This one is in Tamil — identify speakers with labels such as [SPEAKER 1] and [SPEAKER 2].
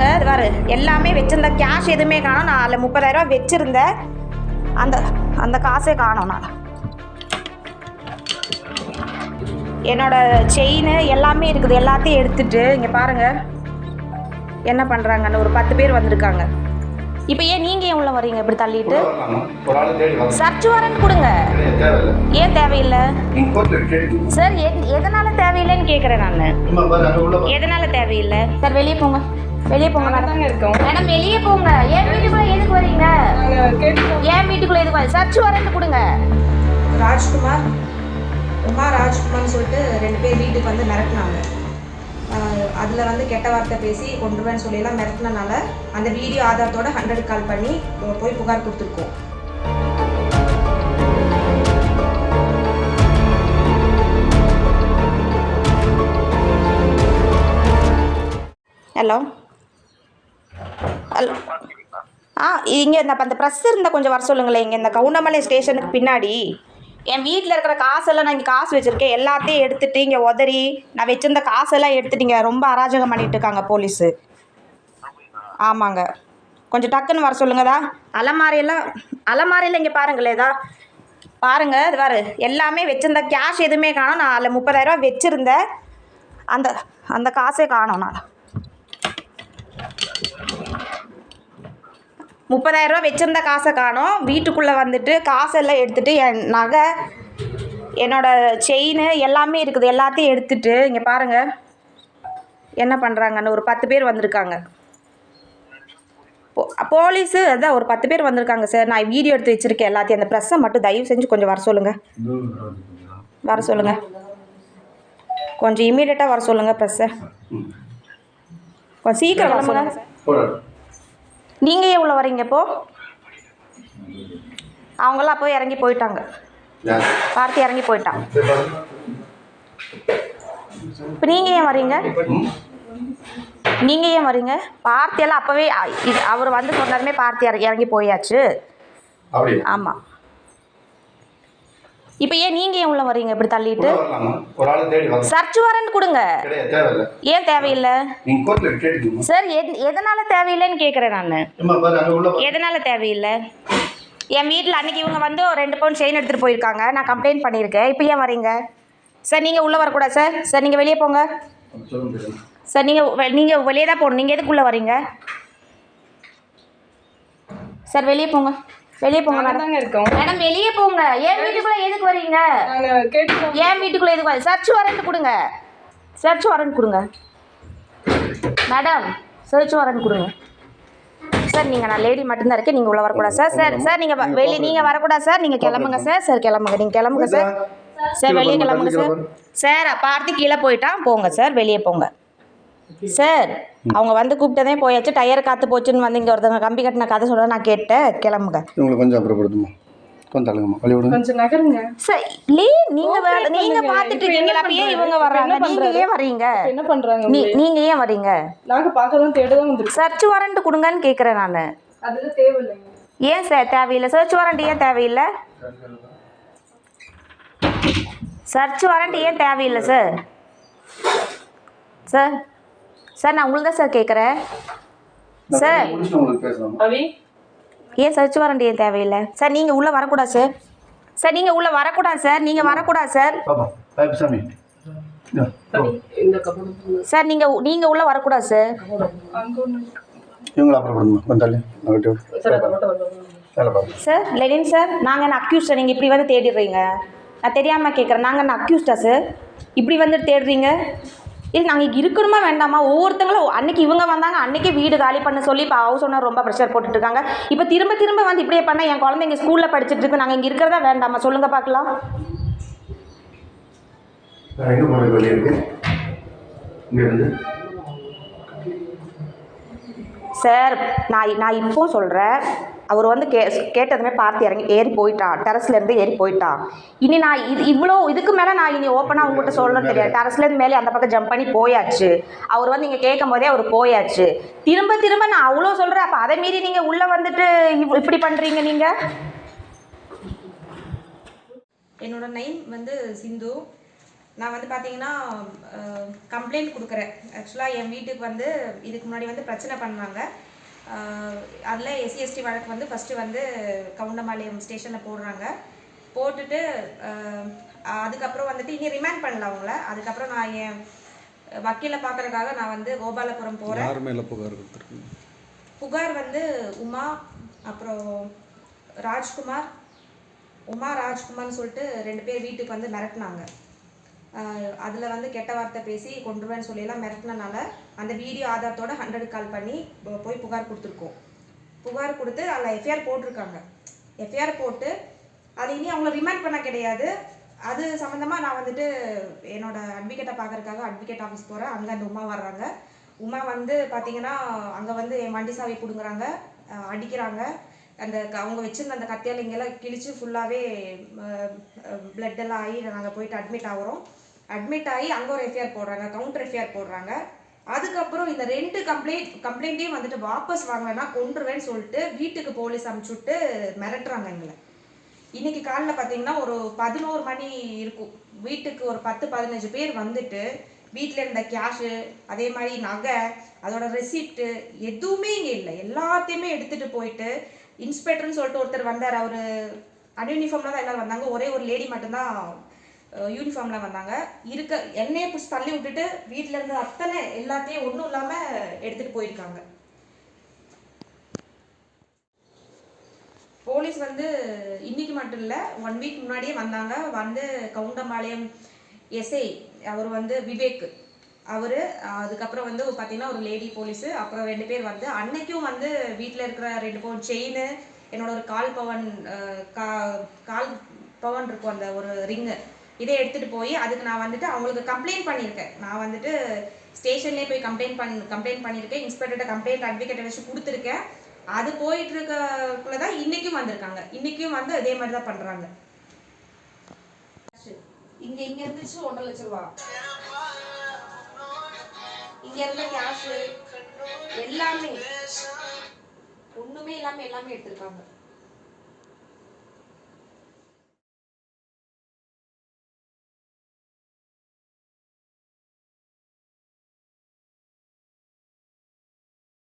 [SPEAKER 1] பாருங்க இது பாரு எல்லாமே வச்சிருந்த கேஷ் எதுவுமே காணோம். நான் அதில் முப்பதாயிரம் வச்சிருந்தேன் அந்த அந்த காசே காணோம் நான். என்னோட செயின் எல்லாமே இருக்குது. எல்லாத்தையும் எடுத்துட்டு இங்கே பாருங்க. என்ன பண்ணுறாங்கன்னு ஒரு பத்து பேர் வந்திருக்காங்க. இப்போ ஏன் நீங்கள் ஏன் உள்ள வர்றீங்க? இப்படி தள்ளிட்டு. சர்ச் வாரண்ட் கொடுங்க. ஏன் தேவையில்லை. சார் எத் எதனால தேவையில்லைன்னு கேட்குறேன் நான். எதனால தேவையில்லை? சார் வெளியே போங்க. வெளியே போங்க மேடம்.
[SPEAKER 2] இருக்கோம்.
[SPEAKER 1] மேடம் வெளியே போங்க. என் வீட்டுக்குள்ள எதுக்கு வரீங்க? என் வீட்டுக்குள்ள எதுக்கு வரீங்க சர்ச் வாரண்ட் கொடுங்க.
[SPEAKER 3] ராஜ்குமார் உமா ராஜ்குமார்னு சொல்லிட்டு ரெண்டு பேர் வீட்டுக்கு வந்து மிரட்டினாங்க. அதில் வந்து கெட்ட வார்த்தை பேசி கொண்டுருவேன்னு சொல்லியெல்லாம் மிரட்டினனால அந்த வீடியோ ஆதாரத்தோட ஹண்ட்ரட் கால் பண்ணி போய் புகார் கொடுத்துருக்கோம்.
[SPEAKER 1] ஹலோ? ஹலோ ஆ இங்கே இந்த அந்த ப்ரெஸ் இருந்தால் கொஞ்சம் வர சொல்லுங்களேன். இங்கே இந்த கவுண்டமலை ஸ்டேஷனுக்கு பின்னாடி என் வீட்டில் இருக்கிற காசெல்லாம் நான் இங்கே காசு வச்சுருக்கேன். எல்லாத்தையும் எடுத்துகிட்டு இங்கே உதறி நான் வச்சுருந்த காசெல்லாம் எடுத்துட்டு இங்கே ரொம்ப அராஜகம் பண்ணிட்டு இருக்காங்க போலீஸு ஆமாங்க. கொஞ்சம் டக்குன்னு வர சொல்லுங்கதா அலமாரியெல்லாம் அலமாரியில் இங்கே பாருங்களேதா பாருங்க இது பாரு. எல்லாமே வச்சுருந்த கேஷ் எதுவுமே காணோம். நான் அதில் முப்பதாயிரரூவா வச்சுருந்தேன் அந்த அந்த காசே காணோம் நான். முப்பதாயிரம் ரூபா வச்சிருந்த காசை காணோம். வீட்டுக்குள்ளே வந்துட்டு காசெல்லாம் எடுத்துட்டு என் நகை என்னோட செயின் எல்லாமே இருக்குது. எல்லாத்தையும் எடுத்துட்டு இங்கே பாருங்க. என்ன பண்ணுறாங்கன்னு ஒரு பத்து பேர் வந்திருக்காங்க. போ போலீஸு அதான் ஒரு பத்து பேர் வந்திருக்காங்க சார் நான் வீடியோ எடுத்து வச்சுருக்கேன் எல்லாத்தையும். அந்த ப்ரெஸ்ஸை மட்டும் தயவு செஞ்சு கொஞ்சம் வர சொல்லுங்கள் வர சொல்லுங்கள் கொஞ்சம் இமீடியட்டாக வர சொல்லுங்கள் ப்ரெஸ்ஸை கொஞ்சம் சீக்கிரம் வர சொல்லுங்கள் நீங்கள் ஏன் உள்ள வரீங்க இப்போ அவங்களாம் அப்போ இறங்கி போயிட்டாங்க? பார்த்து இறங்கி போயிட்டான். இப்போ நீங்கள் ஏன் வரீங்க? நீங்கள் ஏன் வரீங்க பார்த்தி எல்லாம் அப்போவே அவர் வந்து சொன்னதுமே பார்த்தி இறங்கி போயாச்சு. ஆமாம் இப்போ ஏன் நீங்கள் ஏன் உள்ள வரீங்க இப்படி தள்ளிட்டு?
[SPEAKER 4] உள்ள வரலாமா? ஒரு ஆளு தேடி வாங்க.
[SPEAKER 1] சர்ச் வாரண்ட் கொடுங்க. ஏன் தேவையில்லை?
[SPEAKER 4] நீங்க.
[SPEAKER 1] சார் எத் எதனால் தேவையில்லைன்னு கேட்குறேன் நான்.
[SPEAKER 4] அம்மா, பாரு, அங்க உள்ள பாரு.
[SPEAKER 1] எதனால் தேவையில்லை? என் வீட்டில் அன்றைக்கி இவங்க வந்து ஒரு ரெண்டு பவுன் செயின் எடுத்துகிட்டு போயிருக்காங்க. நான் கம்ப்ளைண்ட் பண்ணியிருக்கேன். இப்போ ஏன் வரீங்க சார் நீங்கள் உள்ளே வரக்கூடாது சார் சார் நீங்கள் வெளியே போங்க. சார் நீங்கள் நீங்கள் வெளியே தான் போகணும். நீங்கள் எதுக்குள்ளே வரீங்க சார் வெளியே போங்க. வெளியே போங்க மேடம்
[SPEAKER 2] இருக்கோம்.
[SPEAKER 1] மேடம் வெளியே போங்க. என் வீட்டுக்குள்ளே எதுக்கு வரீங்க? என் வீட்டுக்குள்ளே எதுக்கு வரீங்க சர்ச் வாரண்ட் கொடுங்க. சர்ச் வாரண்ட் கொடுங்க. மேடம் சர்ச் வாரண்ட் கொடுங்க. சார் நீங்கள் நான் லேடி மட்டும்தான் இருக்கேன். நீங்கள் உள்ள வரக்கூடாது. சார் சார் சார் நீங்கள் வெளியே நீங்கள் வரக்கூடாது சார் நீங்கள் கிளம்புங்க சார் சார் கிளம்புங்க. நீங்கள் கிளம்புங்க சார் சார் வெளியே கிளம்புங்க சார் சார் பார்த்து கீழே போயிட்டான் போங்க சார் வெளியே போங்க. சார் அவங்க வந்து கூப்பிட்டதே போயாச்சு. டயர் காற்று போச்சுன்னு வந்து இங்கே ஒருத்தவங்க கம்பி கட்டின கதை சொல்ல நான் கேட்டேன். கிளம்புங்க.
[SPEAKER 4] இவங்களை கொஞ்சம் அப்புறப்படுத்துமா? கொஞ்சம்
[SPEAKER 2] நகருங்க.
[SPEAKER 1] சார் லே நீங்க நீங்க
[SPEAKER 2] என்ன
[SPEAKER 1] இருக்கீங்களா? அப்ப ஏன்
[SPEAKER 2] பண்றாரு?
[SPEAKER 1] இவங்க வர்றாங்க. நீங்க? ஏன் வர்றீங்க
[SPEAKER 2] என்ன பண்றாங்க?
[SPEAKER 1] நீங்க ஏன் வர்றீங்க
[SPEAKER 2] நாங்க வந்திருக்கோம்.
[SPEAKER 1] சர்ச் வாரண்ட் கொடுங்கன்னு கேட்குறேன் நான்.
[SPEAKER 2] அதுல தேவையில்லைங்க.
[SPEAKER 1] ஏன் சார் தேவையில்லை? சர்ச் வாரண்ட் ஏன் தேவையில்லை? சர்ச் வாரண்ட் ஏன் தேவையில்லை சார்? சார் சார் நான் உங்களுக்கு தான் சார். கேட்குறேன் சார் ஏன் சர்ச் வாரண்ட் ஏன் தேவையில்லை? சார் நீங்கள் உள்ளே வரக்கூடாது சார். சார் நீங்கள் உள்ளே வரக்கூடாது சார். நீங்கள் வரக்கூடாது சார். சார் நீங்கள் நீங்கள் உள்ளே வரக்கூடாது சார்.
[SPEAKER 2] சார்
[SPEAKER 1] லெனின் சார் நாங்கள் என்ன அக்யூஸ்டா நீங்கள் இப்படி வந்து தேடிடுறீங்க? நான் தெரியாமல் கேட்குறேன் நாங்கள் என்ன அக்யூஸ்டா சார்? இப்படி வந்து தேடுறீங்க? இல்லை நாங்கள் இங்கே இருக்கணுமா வேண்டாமா? ஒவ்வொருத்தங்களும் அன்னைக்கு இவங்க வந்தாங்க அன்னைக்கு வீடு காலி பண்ண சொல்லி இப்போ ஹவுஸ் ஓனர் ரொம்ப ப்ரெஷர் போட்டுட்டு இருக்காங்க. இப்போ திரும்ப திரும்ப வந்து இப்படியே பண்ண என் குழந்தைங்க ஸ்கூலில் படிச்சுட்டு இருக்கு. நாங்கள் இங்கே இருக்கிறதா வேண்டாமா? சொல்லுங்கள் பார்க்கலாம். சார் நான் நான் இப்போ சொல்கிறேன் அவர் வந்து கே கேட்டதுமே பார்த்து இறங்கி ஏறி போயிட்டான் டெரஸ்லேருந்து ஏறி போயிட்டான் இனி நான் இது இவ்வளோ இதுக்கு மேலே நான் இனி ஓப்பனாக உங்கள்கிட்ட சொல்லணும் தெரியாது. டெரஸ்லேருந்து மேலே அந்த பக்கம் ஜம்ப் பண்ணி போயாச்சு. அவர் வந்து இங்கே கேட்கும் போதே அவர் போயாச்சு. திரும்ப திரும்ப நான் அவ்வளோ சொல்கிறேன் அப்போ அதை மீறி நீங்கள் உள்ளே வந்துட்டு இவ்- இப்படி பண்ணுறீங்க நீங்கள்
[SPEAKER 3] என்னோட நேம் வந்து சிந்து.
[SPEAKER 1] நான் வந்து பார்த்தீங்கன்னா கம்ப்ளைண்ட் கொடுக்குறேன். ஆக்சுவலாக என் வீட்டுக்கு வந்து இதுக்கு முன்னாடி வந்து பிரச்சனை பண்ணாங்க. அதில் எஸ்சிஎஸ்டி வழக்கு வந்து ஃபஸ்ட்டு வந்து கவுண்டம்பாளையம் ஸ்டேஷனில் போடுறாங்க. போட்டுட்டு அதுக்கப்புறம் வந்துட்டு இனி ரிமைண்ட் பண்ணல அவங்கள. அதுக்கப்புறம் நான் என் வக்கீலை பார்க்கறதுக்காக நான் வந்து கோபாலபுரம் போகிறேன்
[SPEAKER 4] புகார்
[SPEAKER 1] புகார் வந்து உமா அப்புறம் ராஜ்குமார் உமா ராஜ்குமார்னு சொல்லிட்டு ரெண்டு பேர் வீட்டுக்கு வந்து மிரட்டினாங்க. அதில் வந்து கெட்ட வார்த்தை பேசி கொண்டுருவேன்னு சொல்லியெல்லாம் மிரட்டினனால அந்த வீடியோ ஆதாரத்தோட ஹண்ட்ரட் கால் பண்ணி போய் புகார் கொடுத்துருக்கோம். புகார் கொடுத்து அதில் எஃப்ஐஆர் போட்டிருக்காங்க. எஃப்ஐஆர் போட்டு அது இனி அவங்கள ரிமைண்ட் பண்ண கிடையாது. அது சம்மந்தமாக நான் வந்துட்டு என்னோட அட்வொகேட்டை பார்க்கறதுக்காக அட்வொகேட் ஆஃபீஸ் போகிறேன் அங்கே அந்த உமா வர்றாங்க. உமா வந்து பார்த்தீங்கன்னா அங்கே வந்து என் வண்டி சாவி பிடுங்குறாங்க. அடிக்கிறாங்க. அந்த க- அவங்க வச்சிருந்த அந்த கத்தியால் இங்கெல்லாம் கிழிச்சு ஃபுல்லாகவே பிளட் எல்லாம் ஆகி நாங்கள் போயிட்டு அட்மிட் ஆகுறோம். அட்மிட் ஆகி அங்கே ஒரு எஃப்ஐஆர் போடுறாங்க கவுண்டர் எஃப்ஐஆர் போடுறாங்க. அதுக்கப்புறம் இந்த ரெண்டு கம்ப்ளைண்ட் கம்ப்ளைண்ட்டையும் வந்துட்டு வாபஸ் வாங்கலைன்னா கொண்டுருவேன்னு சொல்லிட்டு வீட்டுக்கு போலீஸ் அனுப்பிச்சுட்டு மிரட்டுறாங்க எங்களை. இன்னைக்கு காலைல பார்த்தீங்கன்னா ஒரு பதினோரு மணி இருக்கும். வீட்டுக்கு ஒரு பத்து பதினஞ்சு பேர் வந்துட்டு வீட்டில் இருந்த கேஷு அதே மாதிரி நகை அதோட ரெசிப்ட்டு எதுவுமே இங்கே இல்லை. எல்லாத்தையுமே எடுத்துகிட்டு போயிட்டு இன்ஸ்பெக்டர்னு சொல்லிட்டு ஒருத்தர் வந்தார். அவர் அன்யூனிஃபார்மில் தான் எல்லாரும் வந்தாங்க. ஒரே ஒரு லேடி மட்டும்தான் யூனிஃபார்மில் வந்தாங்க. இருக்க எண்ணெயை பிடிச்சி தள்ளி விட்டுட்டு வீட்டில் இருந்த அத்தனை எல்லாத்தையும் ஒன்றும் இல்லாமல் எடுத்துகிட்டு போயிருக்காங்க. போலீஸ் வந்து இன்னைக்கு மட்டும் இல்லை ஒன் வீக் முன்னாடியே வந்தாங்க. வந்து கவுண்டம்பாளையம் எஸ்ஐ அவர் வந்து விவேக். அவர் அதுக்கப்புறம் வந்து பார்த்தீங்கன்னா ஒரு லேடி போலீஸு அப்புறம் ரெண்டு பேர் வந்து அன்னைக்கும் வந்து வீட்டில் இருக்கிற ரெண்டு பவுன் செயின் என்னோட ஒரு கால் பவன் கா கால் பவன் இருக்கும் அந்த ஒரு ரிங்கு இதை எடுத்துகிட்டு போய் அதுக்கு நான் வந்துட்டு அவங்களுக்கு கம்ப்ளைண்ட் பண்ணியிருக்கேன். நான் வந்துட்டு ஸ்டேஷன்லேயே போய் கம்ப்ளைண்ட் பண் கம்ப்ளைண்ட் பண்ணியிருக்கேன். இன்ஸ்பெக்டர்கிட்ட கம்ப்ளைண்ட் அட்வொகேட்டை வச்சு கொடுத்துருக்கேன். அது போயிட்டு இருக்கக்குள்ள தான் இன்னைக்கும் வந்திருக்காங்க. இன்னைக்கும் வந்து அதே மாதிரி தான் பண்ணுறாங்க இங்கே இங்கே இருந்துச்சு ஒன்றரை லட்ச ரூபா. இங்க இருந்த கேஷ் எல்லாமே ஒண்ணுமே இல்லாம எல்லாமே எடுத்திருக்காங்க.